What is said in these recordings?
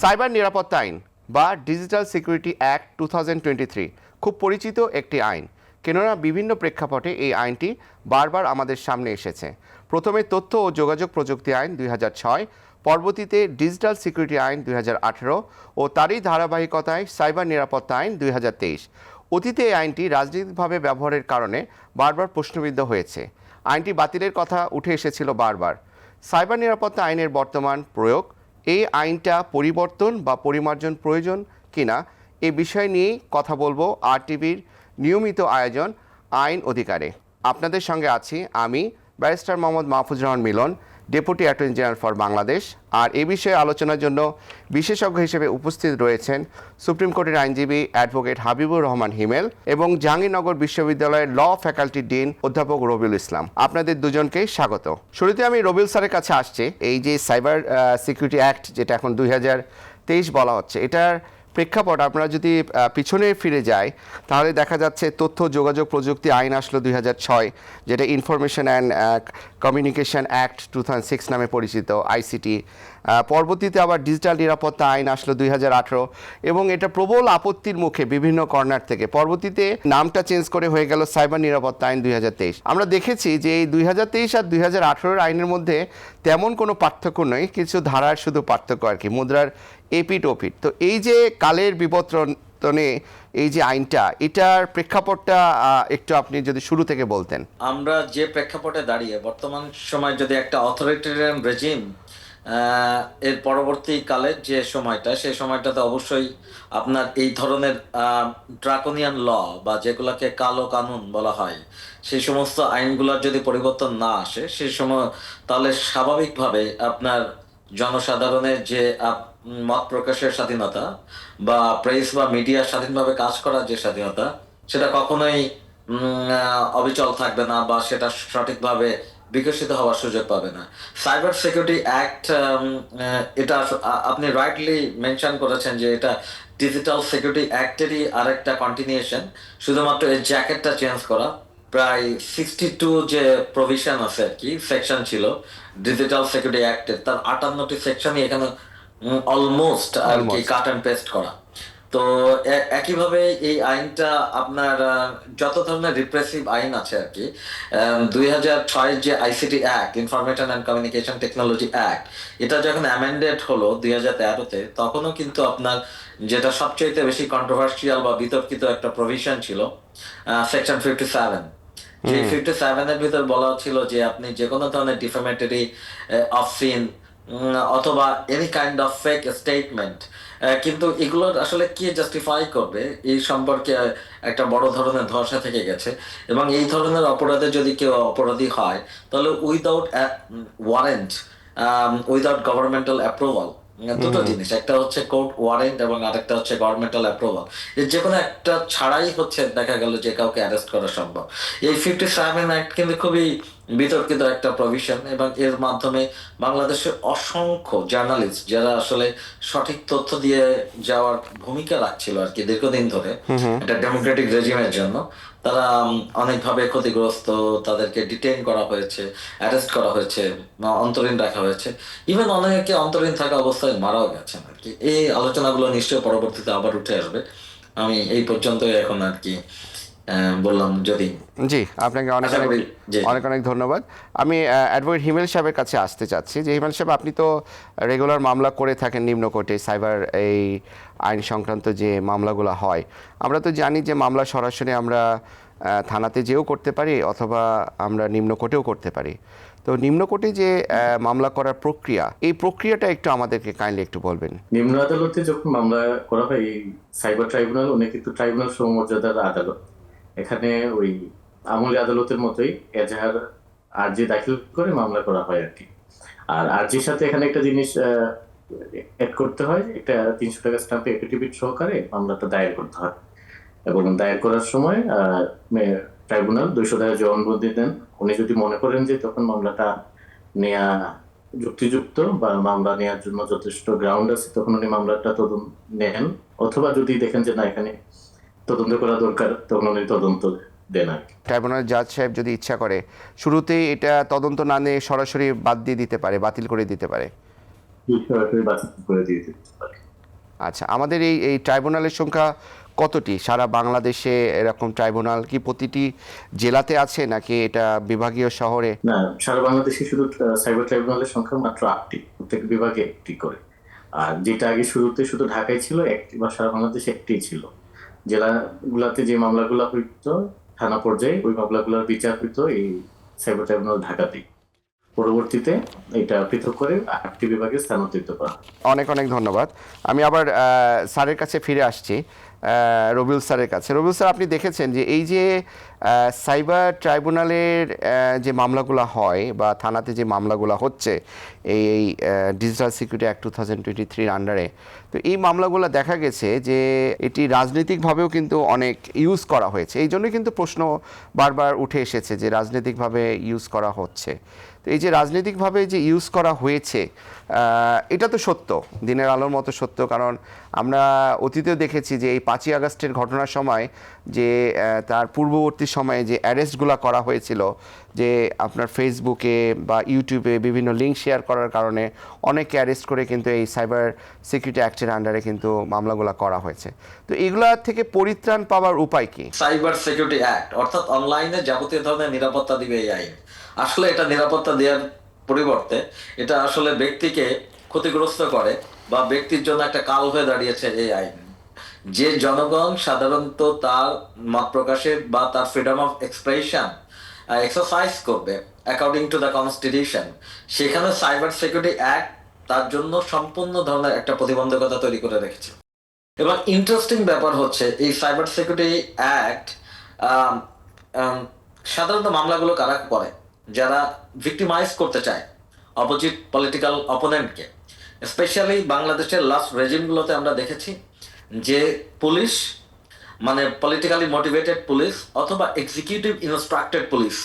Cyber নিরাপত্তা আইন বা ডিজিটাল সিকিউরিটি অ্যাক্ট টু খুব পরিচিত একটি আইন। কেননা বিভিন্ন প্রেক্ষাপটে এই আইনটি বারবার আমাদের সামনে এসেছে। প্রথমে তথ্য ও যোগাযোগ প্রযুক্তি আইন দুই হাজার ছয়, পরবর্তীতে ডিজিটাল সিকিউরিটি আইন দুই হাজার আঠেরো ও তারই ধারাবাহিকতায় সাইবার নিরাপত্তা আইন দুই হাজার তেইশ। অতীতে এই আইনটি রাজনৈতিকভাবে ব্যবহারের কারণে বারবার প্রশ্নবিদ্ধ হয়েছে। আইনটি বাতিলের কথা উঠে এসেছিল বারবার। সাইবার নিরাপত্তা আইনের বর্তমান প্রয়োগ এই আইনটা পরিবর্তন বা পরিমার্জন প্রয়োজন কিনা এ বিষয় নিয়েই কথা বলব আর টিভির নিয়মিত আয়োজন আইন অধিকারে। আপনাদের সঙ্গে আছি আমি barrister Mohammad Mahfuz Rahman Milon. Deputy attorney general for Bangladesh আর এ বিষয়ে আলোচনার জন্য বিশেষজ্ঞ হিসেবে উপস্থিত রয়েছেন সুপ্রিম কোর্টের আইনজীবী অ্যাডভোকেট হাবিবুর রহমান হিমেল এবং জাহাঙ্গীরনগর বিশ্ববিদ্যালয়ের ল ফ্যাকাল্টি ডিন অধ্যাপক রবিউল ইসলাম। আপনাদের দুজনকেই স্বাগত। শুরুতে আমি রবিউল স্যারের কাছে আসছে। এই যে সাইবার সিকিউরিটি অ্যাক্ট যেটা এখন দুই তেইশ বলা হচ্ছে, এটার প্রেক্ষাপট আপনারা যদি পিছনে ফিরে যাই, তাহলে দেখা যাচ্ছে তথ্য, যোগাযোগ, প্রযুক্তি আইন আসলো দুই হাজার ছয়, যেটা information and communication act two নামে পরিচিত আইসিটি পরবর্তীতে আবার ডিজিটাল নিরাপত্তা আইন আসলো দুই হাজার আঠেরো, এবং এটা প্রবল আপত্তির মুখে বিভিন্ন কর্নার থেকে। পরবর্তীতে নামটা চেঞ্জ করে হয়ে গেল সাইবার নিরাপত্তা আইন দুই হাজার তেইশ। আমরা দেখেছি যে এই দুই হাজার তেইশ আর দুই আইনের মধ্যে তেমন কোনো পার্থক্য নয় কিছু ধারার শুধু পার্থক্য আর কি। মুদ্রার এপিট ওপিট তো এই যে কালের বিবর্তনে এই যে আইনটা, এটার প্রেক্ষাপটটা একটু আপনি যদি শুরু থেকে বলতেন। আমরা যে প্রেক্ষাপটে দাঁড়িয়ে, বর্তমান সময় যদি একটা অথরিটেরিয়ান রেজিম এর পরবর্তীকালে যে সময়টা সেই সময়টাতে অবশ্যই আপনার এই ধরনের ড্রাকোনিয়ান ল বা যেগুলোকে কালো কানুন বলা হয় সেই সমস্ত আইনগুলোর যদি পরিবর্তন না আসে সেই সময় তাহলে স্বাভাবিকভাবে আপনার জনসাধারণের যে মত প্রকাশের স্বাধীনতা বা প্রেস বা মিডিয়া স্বাধীনভাবে কাজ করার যে স্বাধীনতা, সেটা কখনোই অবিচল থাকবে না বা সেটা সঠিকভাবে বিকশিত হওয়ার সুযোগ পাবে না। সাইবার সিকিউরিটি অ্যাক্ট এটা আপনি রাইটলি মেনশন করেছেন যে এটা ডিজিটাল সিকিউরিটি অ্যাক্টেরই আরেকটা কন্টিনিউশন শুধুমাত্র এই জ্যাকেটটা চেঞ্জ করা। প্রায় সিক্সটি টু যে প্রভিশন আছে আর কি সেকশন ছিল ডিজিটাল সিকিউরিটি অ্যাক্টের তার আটান্নটি সেকশনই এখানে অলমোস্ট আর কি কাট অ্যান্ড পেস্ট করা। তো একইভাবে এই আইনটা আপনার যত ধরনের রিপ্রেসিভ আইন আছে আর কি দুই হাজার ছয় যে ICT act information and communication technology act এটা যখন অ্যামেন্ডেড হলো দুই হাজার তেরোতে তখনও কিন্তু আপনার যেটা সবচেয়ে বেশি কন্ট্রোভার্সিয়াল বা বিতর্কিত একটা প্রভিশন ছিল সেকশন ফিফটি সেভেন যে ফিফটি সেভেনের ভিতর বলা ছিল যে আপনি যে কোনো ধরনের ডিফেমেটরি অফসিন অথবা any kind of fake statement কিন্তু এগুলো আসলে কে জাস্টিফাই করবে? এই সম্পর্কে একটা বড় ধরনের ধর্ষা থেকে গেছে। এবং এই ধরনের অপরাধে যদি কেউ অপরাধী হয়, তাহলে without warrant without governmental approval দুটো জিনিস। একটা হচ্ছে কোর্ট ওয়ারেন্ট এবং আরেকটা হচ্ছে গভর্নমেন্টাল অ্যাপ্রুভাল এর যে কোনো একটা ছাড়াই হচ্ছে দেখা গেল যে কাউকে অ্যারেস্ট করা সম্ভব। এই ফিফটি সেভেন অ্যাক্ট কিন্তু খুবই বিতর্কিত একটা প্রভিশন এবং এর মাধ্যমে বাংলাদেশের অসংখ্য জার্নালিস্ট যারা আসলে সঠিক তথ্য দিয়ে যাওয়ার ভূমিকা রাখছিল আর কি দীর্ঘদিন ধরে। একটা ডেমোক্রেটিক রেজিমের জন্য। তারা অনেকভাবে ক্ষতিগ্রস্ত, তাদেরকে ডিটেইন করা হয়েছে অ্যারেস্ট করা হয়েছে অন্তরীণ রাখা হয়েছে। ইভেন অনেকে অন্তরীণ থাকা অবস্থায় মারাও গেছেন আর কি। এই আলোচনাগুলো নিশ্চয়ই পরবর্তীতে আবার উঠে আসবে। আমি এই পর্যন্তই এখন আর কি বললাম যদি। জি আপনাকে অনেক অনেক অনেক অনেক ধন্যবাদ। আমি অ্যাডভোকেট হিমেল সাহেবের কাছে আসতে চাচ্ছি। যে হিমেল সাহেব আপনি তো রেগুলার মামলা করে থাকেন নিম্ন কোর্টে সাইবার এই আইন সংক্রান্ত যে মামলাগুলো হয়। আমরা তো জানি যে মামলা সরাসরি আমরা থানাতে যেও করতে পারি অথবা আমরা নিম্ন কোর্টেও করতে পারি। তো নিম্ন কোর্টে যে মামলা করার প্রক্রিয়া এই প্রক্রিয়াটা একটু আমাদেরকে কাইন্ডলি একটু বলবেন। নিম্ন আদালতে যখন মামলা করা হয় সাইবার ট্রাইব্যুনাল অনেক কিন্তু ট্রাইব্যুনাল সমমর্যাদার আদালত। এখানে ওই আমলি আদালতের মতোই এজাহার আর্জি দাখিল করে মামলা করা হয় আর কি। আর আর্জির সাথে এখানে একটা জিনিস অ্যাড করতে হয়, একটা তিনশো টাকা স্টাম্পে এফিডেভিট সহকারে মামলাটা দায়ের করতে হয়। এবং দায়ের করার সময় ট্রাইব্যুনাল দুইশো টাকা জবানবন্দি দেন। উনি যদি মনে করেন যে তখন মামলাটা নেয়া যুক্তিযুক্ত বা মামলা নেওয়ার জন্য যথেষ্ট গ্রাউন্ড আছে, তখন উনি মামলাটা তদন্ত নেন। অথবা যদি দেখেন যে না, এখানে তদন্ত করা দরকার তখন উনি তদন্ত দেন আর ট্রাইব্যুনাল জাজ সাহেব যদি ইচ্ছা করে শুরুতেই এটা তদন্ত না নিয়ে সরাসরি বাদ দিয়ে দিতে পারে বাতিল করে দিতে পারে? সরাসরি বাতিল করে দিতে পারে। আচ্ছা আমাদের এই এই ট্রাইব্যুনালের সংখ্যা কতটি? সারা বাংলাদেশে এরকম ট্রাইব্যুনাল কি প্রতিটি জেলাতে আছে নাকি এটা বিভাগীয় শহরে? না সারা বাংলাদেশে শুধু সাইবার ট্রাইব্যুনালের সংখ্যা মাত্র আটটি প্রত্যেক বিভাগে একটি করে। আর যেটা আগে শুরুতে শুধু ঢাকায় ছিল একটি বা সারা বাংলাদেশে একটি ছিল। জেলাগুলাতে যে মামলাগুলো হইত, থানা পর্যায়ে ওই মামলাগুলোর বিচার হইতো এই সাইবার ট্রাইব্যুনাল ঢাকাতেই। পরবর্তীতে এটা পৃথক করে আটটি বিভাগে স্থানান্তরিত করা অনেক অনেক ধন্যবাদ। আমি আবার স্যারের কাছে ফিরে আসছি রবিউল স্যারের কাছে। রবিউল স্যার, আপনি দেখেছেন যে এই যে সাইবার ট্রাইব্যুনালের যে মামলাগুলো হয় বা থানাতে যে মামলাগুলো হচ্ছে, এই digital security act two thousand twenty থ্রির আন্ডারে তো এই মামলাগুলো দেখা গেছে যে এটি রাজনৈতিকভাবেও কিন্তু অনেক ইউজ করা হয়েছে। এই জন্যই কিন্তু প্রশ্ন বারবার উঠে এসেছে যে রাজনৈতিকভাবে ইউজ করা হচ্ছে। তো এই যে রাজনৈতিকভাবে যে ইউজ করা হয়েছে এটা তো সত্য, দিনের আলোর মতো সত্য, কারণ আমরা অতীতেও দেখেছি যে এই পাঁচই আগস্টের ঘটনার সময় যে তার পূর্ববর্তী সময়ে যে অ্যারেস্টগুলো করা হয়েছিল, যে আপনার ফেসবুকে বা ইউটিউবে বিভিন্ন লিঙ্ক শেয়ার করার কারণে অনেকে অ্যারেস্ট করে কিন্তু এই সাইবার সিকিউরিটি অ্যাক্টের আন্ডারে কিন্তু মামলাগুলো করা হয়েছে। তো এগুলা থেকে পরিত্রাণ পাওয়ার উপায় কি? সাইবার সিকিউরিটি অ্যাক্ট অর্থাৎ অনলাইনে যাবতীয় ধরনের নিরাপত্তা দিবে এই আইন। আসলে এটা নিরাপত্তা দেওয়ার পরিবর্তে এটা আসলে ব্যক্তিকে ক্ষতিগ্রস্ত করে বা ব্যক্তির জন্য একটা কাল হয়ে দাঁড়িয়েছে এই আইন। যে জনগণ সাধারণত তার মত প্রকাশের বা তার ফ্রিডম অফ এক্সপ্রেশন এক্সারসাইজ করবে অ্যাকর্ডিং টু দ্য কনস্টিটিউশন সেখানে সাইবার সিকিউরিটি অ্যাক্ট তার জন্য সম্পূর্ণ ধরনের একটা প্রতিবন্ধকতা তৈরি করে রেখেছে। এবং ইন্টারেস্টিং ব্যাপার হচ্ছে, এই সাইবার সিকিউরিটি অ্যাক্ট সাধারণত মামলাগুলো কারা করে? যারা ভিক্টিমাইজ করতে চায় অপোজিট পলিটিক্যাল অপোনেন্টকে স্পেশালি বাংলাদেশের লাস্ট রেজিমগুলোতে আমরা দেখেছি যে পুলিশ মানে পলিটিক্যালি মোটিভেটেড পুলিশ অথবা এক্সিকিউটিভ ইনস্ট্রাক্টেড পুলিশ,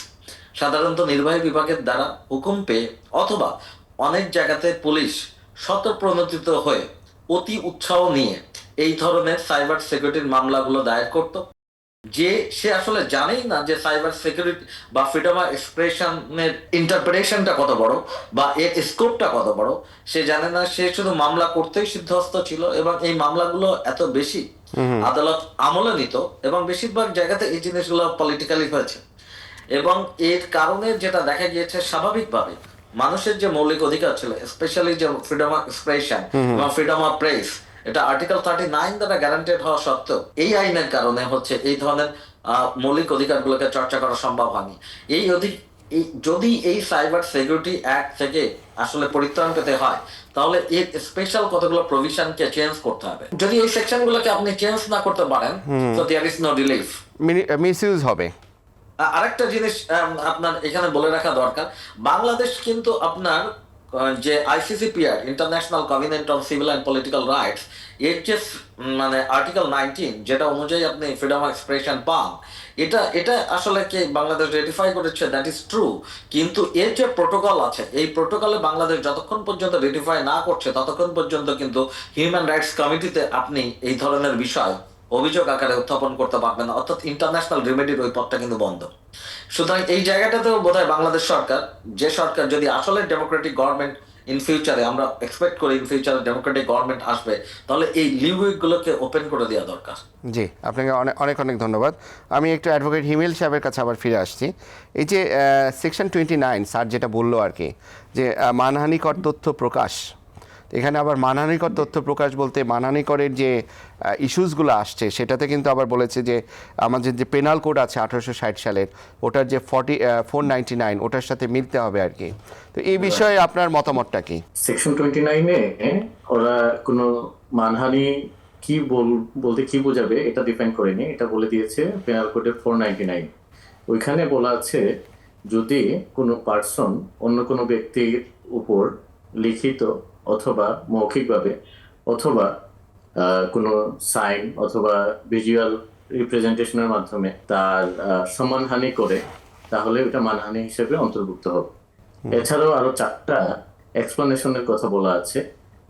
সাধারণত নির্বাহী বিভাগের দ্বারা হুকুম পেয়ে অথবা অনেক জায়গাতে পুলিশ স্বতঃপ্রণোদিত হয়ে অতি উৎসাহ নিয়ে এই ধরনের সাইবার সিকিউরিটির মামলাগুলো দায়ের করত। যে সে আসলে জানেই না যে সাইবার সিকিউরিটি বা ফ্রিডম অফ এক্সপ্রেশনের ইন্টারপ্রিটেশনটা কত বড় বা এর স্কোপটা কত বড় সে জানে না সে শুধু মামলা করতেই সিদ্ধহস্ত ছিল এবং এই মামলাগুলো এত বেশি আদালত আমলে নিত এবং বেশিরভাগ জায়গাতে এই জিনিসগুলো পলিটিক্যালি হয়েছে। এবং এর কারণে যেটা দেখা গিয়েছে স্বাভাবিকভাবে মানুষের যে মৌলিক অধিকার ছিল স্পেশালি যে ফ্রিডম অফ এক্সপ্রেশন এবং ফ্রিডম অফ প্রেস এটা আর্টিকেল থার্টি নাইন দ্বারা গ্যারান্টেড হওয়া সত্ত্বেও এই আইনের কারণে হচ্ছে এই ধরনের মৌলিক অধিকারগুলোকে চর্চা করা সম্ভব হয়নি। এই অধিক যদি এই সাইবার সিকিউরিটি অ্যাক্ট থেকে আসলে পরিত্রাণ পেতে হয় তাহলে এর স্পেশাল কতগুলো প্রভিশনকে চেঞ্জ করতে হবে? যদি এই সেকশনগুলোকে আপনি চেঞ্জ না করতে পারেন তো there is no relief misuse হবে। আরেকটা জিনিস আপনার এখানে বলে রাখা দরকার বাংলাদেশ কিন্তু আপনার যে ICCPR international covenant on civil and political rights এর যে মানে আর্টিকেল নাইনটিন যেটা অনুযায়ী আপনি ফ্রিডম অফ এক্সপ্রেশন পান, এটা এটা আসলে কি বাংলাদেশ রেটিফাই করেছে? দ্যাট ইজ ট্রু কিন্তু এর যে প্রোটোকল আছে, এই প্রোটোকলে বাংলাদেশ যতক্ষণ পর্যন্ত রেটিফাই না করছে, ততক্ষণ পর্যন্ত কিন্তু হিউম্যান রাইটস কমিটিতে আপনি এই ধরনের বিষয় অভিযোগ আকারে উত্থাপন করতে পারবেন না। অর্থাৎ ইন্টারন্যাশনাল রেমেডির ওই পথটা কিন্তু বন্ধ। সুতরাং এই জায়গাটাতেও বোধহয় বাংলাদেশ সরকার, যে সরকার যদি আসলে ডেমোক্রেটিক গভর্নমেন্ট ইন ফিউচারে আমরা এক্সপেক্ট করি ইন ফিউচারে ডেমোক্রেটিক গভর্নমেন্ট আসবে, তাহলে এই লিউইক গুলোকে ওপেন করে দেওয়া দরকার। জি, আপনাকে অনেক অনেক ধন্যবাদ। আমি একটু অ্যাডভোকেট হিমেল সাহেবের কাছে আবার ফিরে আসছি। এই যে সেকশন টোয়েন্টি নাইন স্যার যেটা বলল আর কি, যে মানহানিকর তথ্য প্রকাশ এখানে আবার মানহানিকর তথ্য প্রকাশ বলতে মানহানিকরের যে ইস্যুসগুলো আসছে সেটাতে কিন্তু আবার বলেছে যে আমাদের যে পেনাল কোড আছে আঠারোশো ষাট সালের ওটার যে ফর্টি ফোর নাইনটি নাইন ওটার সাথে মিলতে হবে আর কি। তো এই বিষয়ে আপনার মতামতটা কি? সেকশন টোয়েন্টি নাইনে ওরা কোনো মানহানি কি বল বলতে কি বোঝাবে এটা ডিফাইন করেনি এটা বলে দিয়েছে পেনাল কোডে ফোর নাইনটি নাইন ওইখানে বলা আছে যদি কোনো পার্সন অন্য কোনো ব্যক্তির উপর লিখিত অথবা মৌখিকভাবে অথবা কোনো সাইন অথবা ভিজুয়াল রিপ্রেজেন্টেশনের মাধ্যমে তার সম্মানহানি করে তাহলে ওটা মানহানি হিসেবে অন্তর্ভুক্ত হবে। এছাড়াও আরও চারটা এক্সপ্লেনেশনের কথা বলা আছে।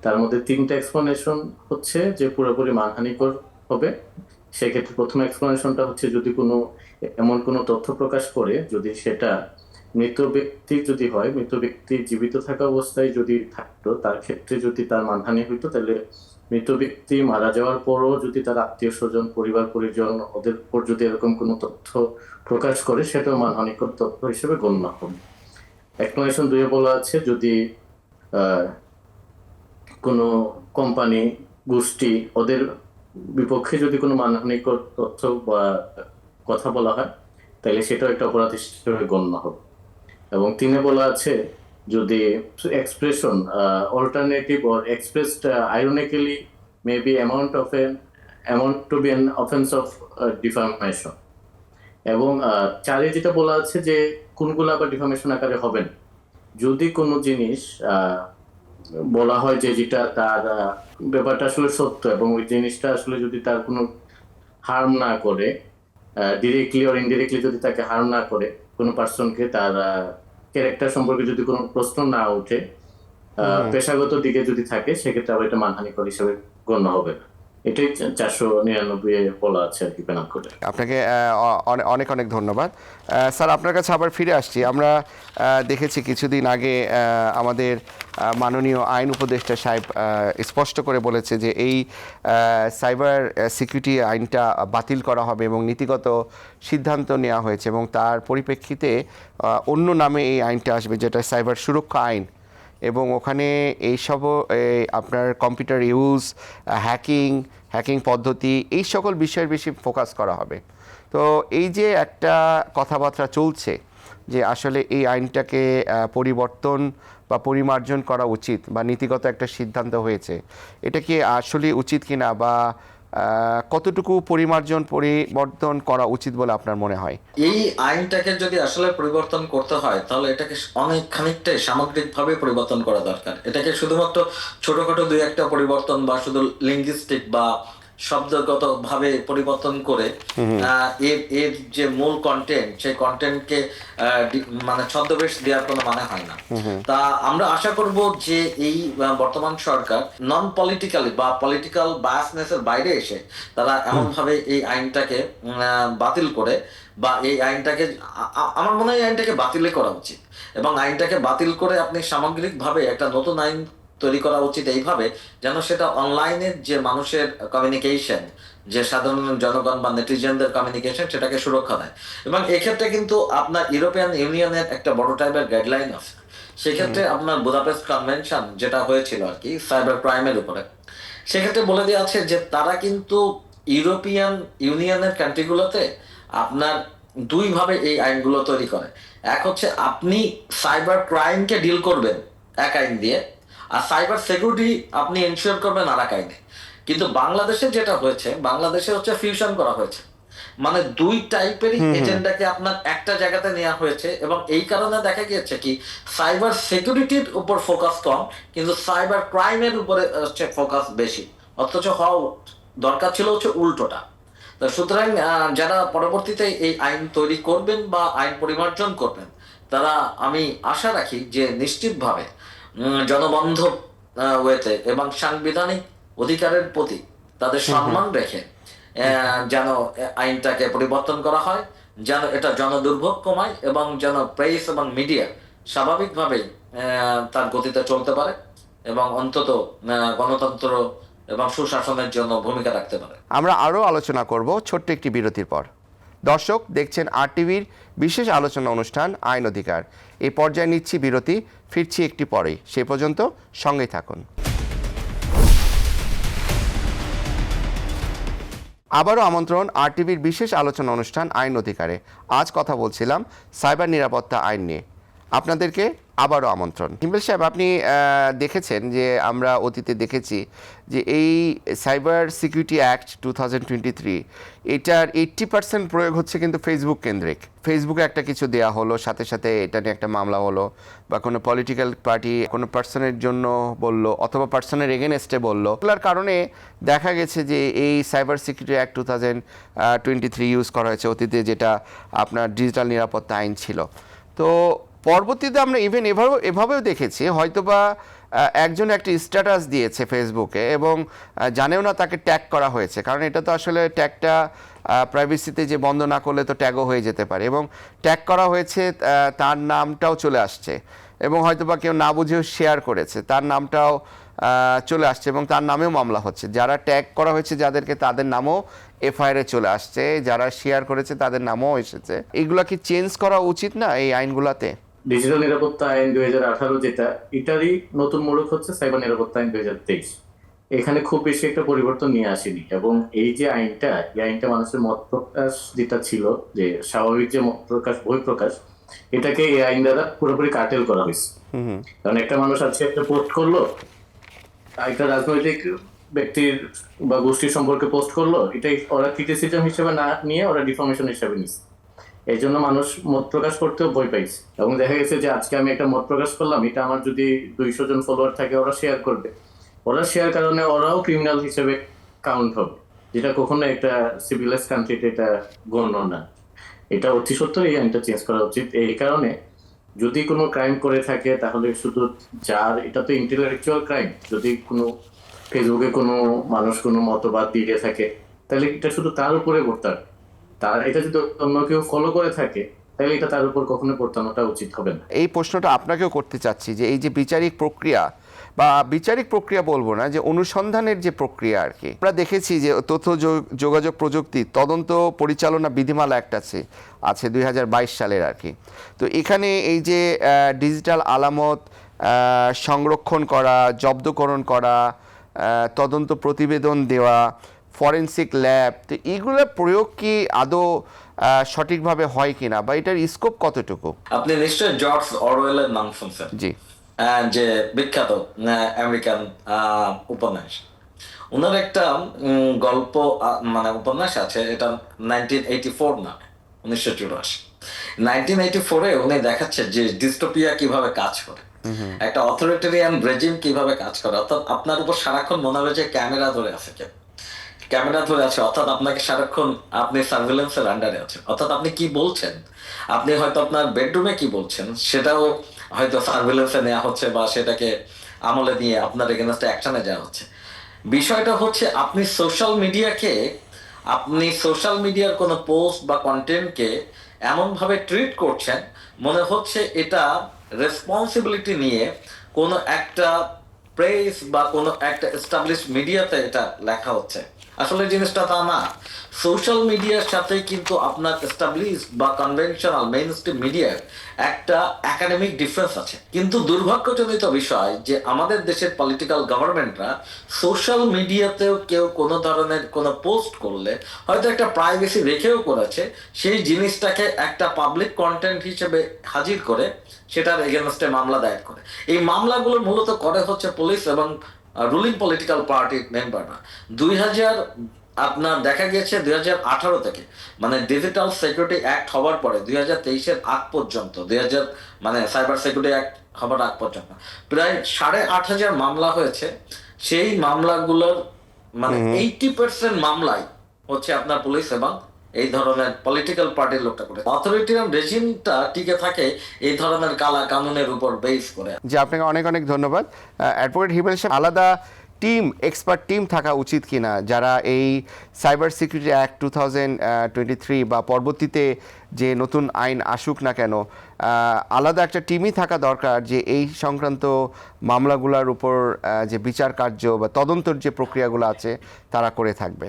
তার মধ্যে তিনটা এক্সপ্লেনেশন হচ্ছে যে পুরোপুরি মানহানিকর হবে। সেক্ষেত্রে প্রথম এক্সপ্লেনেশনটা হচ্ছে যদি কোনো এমন কোনো তথ্য প্রকাশ করে যদি সেটা মৃত ব্যক্তি যদি হয় মৃত ব্যক্তি জীবিত থাকা অবস্থায় যদি থাকতো, তার ক্ষেত্রে যদি তার মানহানি হইতো, তাহলে মৃত ব্যক্তি মারা যাওয়ার পরও যদি তার আত্মীয় স্বজন পরিবার, পরিজন ওদের উপর যদি এরকম কোনো তথ্য প্রকাশ করে, সেটাও মানহানিকর তথ্য হিসেবে গণ্য হবে। এক্সপ্লেনেশন দুয়ে বলা আছে, যদি কোনো কোম্পানি, গোষ্ঠী ওদের বিপক্ষে যদি কোনো মানহানিকর তথ্য বা কথা বলা হয়, তাহলে সেটাও একটা অপরাধ হিসেবে গণ্য হবে। এবং তিনে বলা আছে যদি expression alternative or expressed ironically may be amount of an amount to be an offence of defamation এবং চারে যেটা বলা আছে যে কোনগুলো আবার ডিফার্মেশন আকারে হবেন যদি কোনো জিনিস বলা হয় যে যেটা তার ব্যাপারটা আসলে সত্য এবং ওই জিনিসটা আসলে যদি তার কোনো হার্ম না করে ডিরেক্টলি অর ইনডিরেক্টলি যদি তাকে হার্ম না করে কোনো পার্সনকে তার ক্যারেক্টার সম্পর্কে যদি কোনো প্রশ্ন না ওঠে আহ, পেশাগত দিকে যদি থাকে সেক্ষেত্রে আবার এটা মানহানিকর হিসেবে গণ্য হবে না। এটাই চারশো নিরানব্বই বলা আছে আর কি পেনাল আপনাকে অনেক অনেক ধন্যবাদ। স্যার, আপনার কাছে আবার ফিরে আসছি। আমরা দেখেছি কিছুদিন আগে আমাদের মাননীয় আইন উপদেষ্টা সাহেব স্পষ্ট করে বলেছে যে এই সাইবার সিকিউরিটি আইনটা বাতিল করা হবে এবং নীতিগত সিদ্ধান্ত নেওয়া হয়েছে এবং তার পরিপ্রেক্ষিতে অন্য নামে এই আইনটা আসবে যেটা সাইবার সুরক্ষা আইন। এবং ওখানে এইসব আপনার কম্পিউটার ইউজ হ্যাকিং হ্যাকিং পদ্ধতি, এই সকল বিষয়ের বেশি ফোকাস করা হবে। তো এই যে একটা কথাবার্তা চলছে যে আসলে এই আইনটাকে পরিবর্তন বা পরিমার্জন করা উচিত বা নীতিগত একটা সিদ্ধান্ত হয়েছে, এটা কি আসলে উচিত কিনা বা কতটুকু পরিমার্জন পরিবর্তন করা উচিত বলে আপনার মনে হয়? এই আইনটাকে যদি আসলে পরিবর্তন করতে হয়, তাহলে এটাকে অনেক খানিকটাই সামগ্রিকভাবে পরিবর্তন করা দরকার। এটাকে শুধুমাত্র ছোটখাটো দুই একটা পরিবর্তন বা শুধু লিঙ্গিস্টিক বা শব্দগত ভাবে পরিবর্তন করে এর এর যে মূল কন্টেন্ট সেই কন্টেন্টকে মানে ছদ্মবেশ দেওয়ার কোনো মানে হয় না। তা আমরা আশা করব যে এই বর্তমান সরকার নন পলিটিক্যালি বা পলিটিক্যাল বায়াসনেসের বাইরে এসে তারা এমন ভাবে এই আইনটাকে বাতিল করে বা এই আইনটাকে আমার মনে হয় আইনটাকে বাতিলই করা উচিত। এবং আইনটাকে বাতিল করে আপনি সামগ্রিকভাবে একটা নতুন আইন তৈরি করা উচিত এইভাবে যেন সেটা অনলাইনের যে মানুষের কমিউনিকেশন যে সাধারণ জনগণ বা নেটিজেনদের কমিউনিকেশন সেটাকে সুরক্ষা দেয়। এবং এক্ষেত্রে কিন্তু আপনার ইউরোপিয়ান ইউনিয়নের একটা বড় টাইপের গাইডলাইন আছে। সেক্ষেত্রে আপনার বুদাপেস্ট কনভেনশন যেটা হয়েছিল আর কি সাইবার ক্রাইমের উপরে। সেক্ষেত্রে বলে দেওয়া আছে যে তারা কিন্তু ইউরোপিয়ান ইউনিয়নের কান্ট্রিগুলোতে আপনার দুইভাবে এই আইনগুলো তৈরি করে। এক হচ্ছে আপনি সাইবার ক্রাইমকে ডিল করবেন এক আইন দিয়ে। আর সাইবার সিকিউরিটি আপনি এনশিওর করবেন আর এক আইনে কিন্তু বাংলাদেশে যেটা হয়েছে বাংলাদেশে হচ্ছে ফিউশন করা হয়েছে। মানে দুই টাইপেরই এজেন্ডাকে আপনার একটা জায়গাতে নেওয়া হয়েছে এবং এই কারণে দেখা গিয়েছে কি সাইবার সিকিউরিটির উপর ফোকাস কম কিন্তু সাইবার ক্রাইমের উপরে হচ্ছে ফোকাস বেশি। অথচ হওয়া দরকার ছিল হচ্ছে উল্টোটা। তো সুতরাং যারা পরবর্তীতে এই আইন তৈরি করবেন বা আইন পরিমার্জন করবেন তারা আমি আশা রাখি যে নিশ্চিতভাবে জনবান্ধব ওয়েতে এবং সাংবিধানিক অধিকারের প্রতি তাদের সম্মান রেখে যেন আইনটাকে পরিবর্তন করা হয় যেন এটা জনদুর্ভোগ কমায় এবং যেন প্রেস এবং মিডিয়া স্বাভাবিকভাবেই তার গতিতে চলতে পারে এবং অন্তত গণতন্ত্র এবং সুশাসনের জন্য ভূমিকা রাখতে পারে। আমরা আরও আলোচনা করব ছোট্ট একটি বিরতির পর। দর্শক দেখছেন আর টিভির বিশেষ আলোচনা অনুষ্ঠান আইন অধিকার। এ পর্যায়ে নিচ্ছি বিরতি, ফিরছি একটি পরে সে পর্যন্ত সঙ্গে থাকুন। আবারও আমন্ত্রণ আর টিভির বিশেষ আলোচনা অনুষ্ঠান আইন অধিকারে। আজ কথা বলছিলাম সাইবার নিরাপত্তা আইন নিয়ে। আপনাদেরকে আবারও আমন্ত্রণ। হিমেল সাহেব, আপনি দেখেছেন যে আমরা অতীতে দেখেছি যে এই সাইবার সিকিউরিটি অ্যাক্ট টু এটার এইট্টি পার্সেন্ট প্রয়োগ হচ্ছে কিন্তু ফেসবুক কেন্দ্রিক। ফেসবুকে একটা কিছু দেয়া হলো, সাথে সাথে এটা নিয়ে একটা মামলা হলো, বা কোনো পলিটিক্যাল পার্টি কোনো পার্সনের জন্য বলল, অথবা পার্সনের এগেনস্টে বলল। এগুলোর কারণে দেখা গেছে যে এই cyber security act two thousand twenty three use করা হয়েছে অতীতে, যেটা আপনার ডিজিটাল নিরাপত্তা আইন ছিল। তো পরবর্তীতে আমরা ইভেন এভাবেও এভাবেও দেখেছি, হয়তোবা একজন একটি স্ট্যাটাস দিয়েছে ফেসবুকে এবং জানেও না তাকে ট্যাগ করা হয়েছে। কারণ এটা তো আসলে ট্যাগটা প্রাইভেসিতে যে বন্ধ না করলে তো ট্যাগও হয়ে যেতে পারে এবং ট্যাগ করা হয়েছে তার নামটাও চলে আসছে এবং হয়তোবা কেউ না বুঝেও শেয়ার করেছে। তার নামটাও চলে আসছে এবং তার নামেও মামলা হচ্ছে। যারা ট্যাগ করা হয়েছে যাদেরকে তাদের নামও এফআইআর চলে আসছে, যারা শেয়ার করেছে তাদের নামও এসেছে। এগুলা কি চেঞ্জ করা উচিত না এই আইনগুলাতে? ডিজিটাল নিরাপত্তা আইন দুই হাজার আঠারো যেটা এটারই নতুন মোড়ক হচ্ছে সাইবার নিরাপত্তা আইন দুই হাজার তেইশ। এখানে খুব বেশি একটা পরিবর্তন নিয়ে আসেনি এবং এই যে আইনটা এই আইনটা মানুষের মত প্রকাশ যেটা ছিল যে স্বাভাবিক যে মত প্রকাশ বই প্রকাশ এটাকে এই আইন দ্বারা পুরোপুরি কাটেল করা হয়েছে। কারণ একটা মানুষ আজকে একটা পোস্ট করল একটা রাজনৈতিক ব্যক্তির বা গোষ্ঠীর সম্পর্কে পোস্ট করল এটাই ওরা ক্রিটিসিজম হিসেবে না নিয়ে ওরা ডিফরমেশন হিসেবে নিচ্ছে এই জন্য মানুষ মত প্রকাশ করতেও ভয় পাইছে। এবং দেখা গেছে যে আজকে আমি একটা মত প্রকাশ করলাম, এটা আমার যদি দুইশো জন ফলোয়ার থাকে, ওরা শেয়ার করবে। ওরা শেয়ার কারণে ওরাও ক্রিমিনাল হিসেবে কাউন্ট হবে, যেটা কখনো একটা সিভিলাইজ কান্ট্রিতে এটা গণ্য না। এটা অতি সত্ত্বর এই আইনটা চেঞ্জ করা উচিত। এই কারণে যদি কোনো ক্রাইম করে থাকে, তাহলে শুধু যার, এটা তো ইন্টেলেকচুয়াল ক্রাইম যদি কোনো ফেসবুকে কোনো মানুষ কোনো মতবাদ দিয়ে থাকে, তাহলে এটা শুধু তার উপরে করতে হবে তার এটা যদি অন্য কেউ ফলো করে থাকে, তাহলে এটা তার উপর কখনো বর্তানোটা উচিত হবে না। এই প্রশ্নটা আপনাকেও করতে চাচ্ছি যে এই যে বিচারিক প্রক্রিয়া বা বিচারিক প্রক্রিয়া বলব না, যে অনুসন্ধানের যে প্রক্রিয়া আর কি। আমরা দেখেছি যে তথ্য যোগ- যোগাযোগ প্রযুক্তি, তদন্ত পরিচালনা বিধিমালা একটা আছে আছে দুই হাজার বাইশ সালের আর কি। তো এখানে এই যে ডিজিটাল আলামত সংরক্ষণ করা, জব্দকরণ করা তদন্ত প্রতিবেদন দেওয়া ফরেনসিক ল্যাব তো এগুলোর প্রয়োগ কি আদৌ সঠিকভাবে হয় কিনা বা এটার স্কোপ কতটুকু? আপনি নিশ্চয়ই জর্জ অরওয়েলের নাম শুনছেন। জি। যে বিখ্যাত আমেরিকান উপন্যাস। ওনার একটা গল্প মানে উপন্যাস আছে এটা নাইনটিন এইটি ফোর নামে উনিশশো চুরাশি। নাইনটিন এইটি ফোরে উনি দেখাচ্ছে যে ডিস্টোপিয়া কীভাবে কাজ করে। একটা অথরিটেরিয়ান রেজিম কীভাবে কাজ করে। অর্থাৎ আপনার উপর সারাক্ষণ মনে হবে যে ক্যামেরা ধরে আছে কেউ। ক্যামেরা ধরে আছে, অর্থাৎ আপনাকে সারাক্ষণ আপনি সার্ভেলেন্সের আন্ডারে আছেন। অর্থাৎ আপনি কি বলছেন? আপনি হয়তো আপনার বেডরুমে কি বলছেন? সেটাও হয়তো সার্ভেলেন্সে নেওয়া হচ্ছে বা সেটাকে আমলে নিয়ে আপনার এগেনস্টে অ্যাকশনে যাওয়া হচ্ছে। বিষয়টা হচ্ছে, আপনি সোশ্যাল মিডিয়াকে আপনি সোশ্যাল মিডিয়ার কোনো পোস্ট বা কন্টেন্টকে এমনভাবে ট্রিট করছেন, মনে হচ্ছে এটা রেসপন্সিবিলিটি নিয়ে কোনো একটা প্রেস বা কোনো একটা এস্টাবলিশ মিডিয়াতে এটা লেখা হচ্ছে। আসলে জিনিসটা তা না। সোশ্যাল মিডিয়ার সাথে কিন্তু আপনার এস্টাবলিশ বা কনভেনশনাল মেইন স্ট্রিম মিডিয়ার একটা একাডেমিক ডিফারেন্স আছে। কিন্তু দুর্ভাগ্যজনিত বিষয় যে আমাদের দেশের পলিটিক্যাল গভর্নমেন্টরা সোশ্যাল মিডিয়াতেও কেউ কোনো ধরনের কোনো পোস্ট করলে হয়তো একটা প্রাইভেসি রেখেও করেছে, সেই জিনিসটাকে একটা পাবলিক কন্টেন্ট হিসেবে হাজির করে সেটার এগেনস্টে মামলা দায়ের করে। এই মামলাগুলো মূলত করে হচ্ছে পুলিশ এবং রুলিং পলিটিক্যাল পার্টির মেম্বাররা দুই হাজার আপনার দেখা গিয়েছে দুই হাজার আঠারো থেকে মানে ডিজিটাল সিকিউরিটি অ্যাক্ট হওয়ার পরে দুই হাজার তেইশের আগ পর্যন্ত দুই হাজার মানে সাইবার সিকিউরিটি অ্যাক্ট হবার আগ পর্যন্ত প্রায় সাড়ে আট হাজার মামলা হয়েছে। সেই মামলাগুলোর মানে এইটি পার্সেন্ট মামলাই হচ্ছে আপনার পুলিশ এবং এই ধরনের পলিটিক্যাল পার্টির লোকটা করে। অথরিটিয়ান রেজিমটা টিকে থাকে এই ধরনের কালা কানুনের উপর বেস করে। যে আপনাকে অনেক অনেক ধন্যবাদ। অ্যাডভোকেট হিমেল আলাদা টিম এক্সপার্ট টিম থাকা উচিত কিনা? যারা এই cyber security act two twenty three বা পরবর্তীতে যে নতুন আইন আসুক না কেন আলাদা একটা টিমই থাকা দরকার যে এই সংক্রান্ত মামলাগুলোর উপর যে বিচার কার্য বা তদন্তর যে প্রক্রিয়াগুলো আছে, তারা করে থাকবে।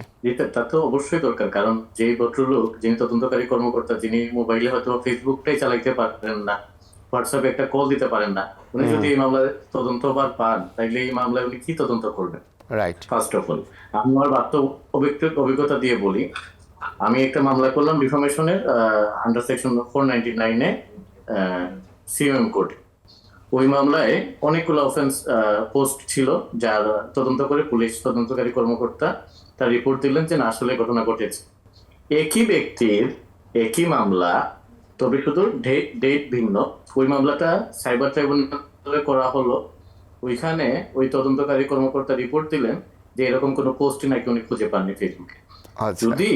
তা তো অবশ্যই দরকার, কারণ যেই ভদ্রলোক, যিনি তদন্তকারী কর্মকর্তা, যিনি মোবাইলে হয়তো ফেসবুকটাই চালাইতে পারেন না হোয়াটসঅ্যাপে একটা কল দিতে পারেন না। উনি যদি এই মামলায় তদন্তবার পান তাইলে এই মামলায় উনি কি তদন্ত করবেন? রাইট ফার্স্ট অফ অল আমি আমার বাস্তব অভিজ্ঞ- অভিজ্ঞতা দিয়ে বলি। আমি একটা মামলা করলাম আন্ডার সেকশন ফোর নাইনটি নাইনে সিএম কোর্টে ওই মামলায় অনেকগুলো অফেন্স পোস্ট ছিল যার তদন্ত করে পুলিশ তদন্তকারী কর্মকর্তা তার রিপোর্ট দিলেন যে না আসলে ঘটনা ঘটেছে। একই ব্যক্তির একই মামলা তবে শুধু ডেট ডেট ভিন্ন। ওই মামলাটা সাইবার ট্রাইব্যুনালে করা হলো। ওইখানে ওই তদন্তকারী কর্মকর্তা রিপোর্ট দিলেন যে এরকম কোনো পোস্টই নাকি উনি খুঁজে পাননি ফেসবুকে আচ্ছা। যদি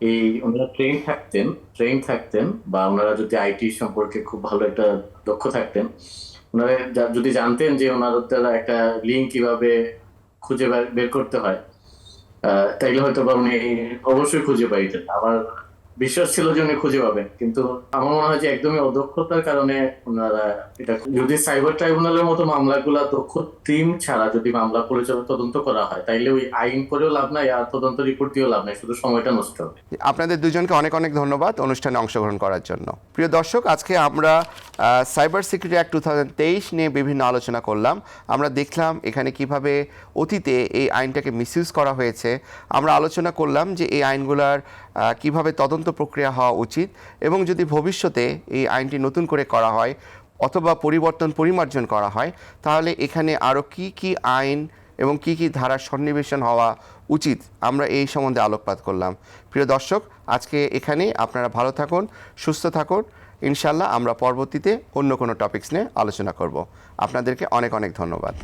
এই ওনারা ট্রেন থাকতেন ট্রেন থাকতেন বা ওনারা যদি আইটি সম্পর্কে খুব ভালো একটা দক্ষ থাকতেন ওনারা যদি জানতেন যে ওনার দ্বারা একটা লিঙ্ক কীভাবে খুঁজে বের- করতে হয় আহ, তাইলে হয়তো বা উনি অবশ্যই খুঁজে পাইতেন। আবার বিশ্বাস ছিল যে উনি খুঁজে পাবেন, কিন্তু আমার মনে হয় যে একদমই অদক্ষতার কারণে ওনারা এটা যদি সাইবার ট্রাইব্যুনালের মতো মামলাগুলা দক্ষ টিম ছাড়া যদি মামলা পরিচালনা তদন্ত করা হয়, তাইলে ওই আইন করেও লাভ নাই আর তদন্ত রিপোর্ট দিয়েও লাভ নাই, শুধু সময়টা নষ্ট হবে। আপনাদের দুজনকে অনেক অনেক ধন্যবাদ অনুষ্ঠানে অংশগ্রহণ করার জন্য। প্রিয় দর্শক, আজকে আমরা সাইবার সিকিউরিটি অ্যাক্ট টু নিয়ে বিভিন্ন আলোচনা করলাম। আমরা দেখলাম এখানে কীভাবে অতীতে এই আইনটাকে মিসইউজ করা হয়েছে। আমরা আলোচনা করলাম যে এই আইনগুলার কীভাবে তদন্ত প্রক্রিয়া হওয়া উচিত এবং যদি ভবিষ্যতে এই আইনটি নতুন করে করা হয় অথবা পরিবর্তন পরিমার্জন করা হয়, তাহলে এখানে আরও কি কি আইন এবং কি কি ধারার সন্নিবেশন হওয়া উচিত আমরা এই সম্বন্ধে আলোকপাত করলাম। প্রিয় দর্শক, আজকে এখানেই আপনারা ভালো থাকুন, সুস্থ থাকুন। ইনশাল্লাহ আমরা পরবর্তীতে অন্য কোনো টপিকস নিয়ে আলোচনা করব। আপনাদেরকে অনেক অনেক ধন্যবাদ।